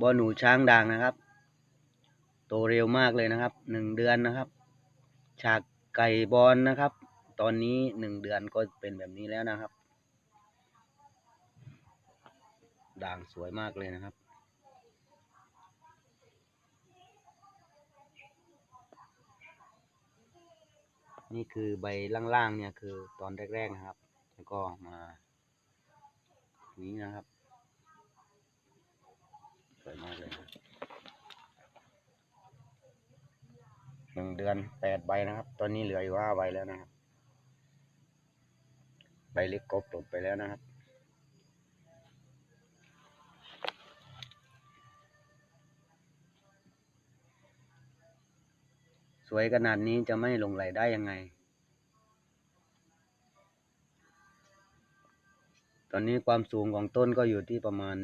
บอหนูช้างด่างนะครับ โตเร็วมากเลยนะครับหนึ่งเดือนนะครับ ฉากไก่บอลนะครับ ตอนนี้หนึ่งเดือนก็เป็นแบบนี้แล้วนะครับ ด่างสวยมากเลยนะครับนี่คือใบล่างๆเนี่ยคือตอนแรกๆนะครับ แล้วก็มานี้นะครับสวยมากเลยนะ หนึ่งเดือนแปดใบนะครับ ตอนนี้เหลืออยู่ห้าใบแล้วนะครับ ใบเล็กกบตกไปแล้วนะครับ สวยขนาดนี้จะไม่ลงไหลได้ยังไง ตอนนี้ความสูงของต้นก็อยู่ที่ประมาณ